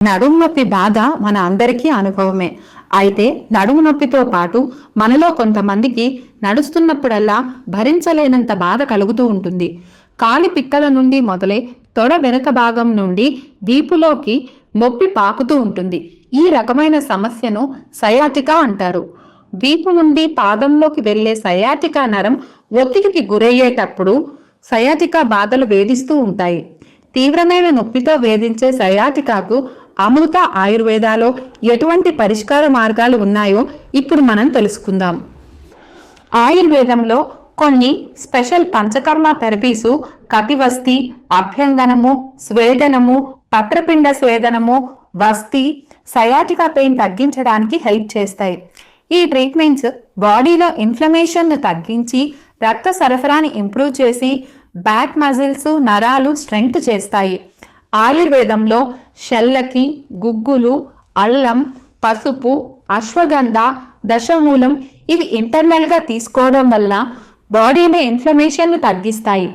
నడుము నొప్పి బాధ మన అందరికీ అనుభవమే. అయితే నడుము నొప్పితో పాటు మనలో కొంతమందికి నడుస్తున్నప్పుడల్లా భరించలేనంత బాధ కలుగుతూ ఉంటుంది. కాలి పిక్కల నుండి మొదలై తొడ వెనుక భాగం నుండి వీపులోకి నొప్పి పాకుతూ ఉంటుంది. ఈ రకమైన సమస్యను సయాటికా అంటారు. వీపు నుండి పాదంలోకి వెళ్ళే సయాటికా నరం ఒత్తిడికి గురయ్యేటప్పుడు సయాటికా బాధలు వేధిస్తూ ఉంటాయి. తీవ్రమైన నొప్పితో వేధించే సయాటికాకు అమృత ఆయుర్వేదాలో ఎటువంటి పరిష్కార మార్గాలు ఉన్నాయో ఇప్పుడు మనం తెలుసుకుందాం. ఆయుర్వేదంలో కొన్ని స్పెషల్ పంచకర్మ థెరపీసు కటివస్తి అభ్యంగనము స్వేదనము పత్రపిండ స్వేదనము వస్తి సయాటికా పెయిన్ తగ్గించడానికి హెల్ప్ చేస్తాయి. ఈ ట్రీట్మెంట్స్ బాడీలో ఇన్ఫ్లమేషన్ను తగ్గించి రక్త సరఫరాని ఇంప్రూవ్ చేసి బ్యాక్ మజిల్స్ నరాలు స్ట్రెంగ్త్ చేస్తాయి. ఆయుర్వేదంలో షల్లకి గుగ్గులు అల్లం పసుపు అశ్వగంధ దశమూలం ఇవి ఇంటర్నల్గా తీసుకోవడం వల్ల బాడీలో ఇన్ఫ్లమేషన్ను తగ్గిస్తాయి.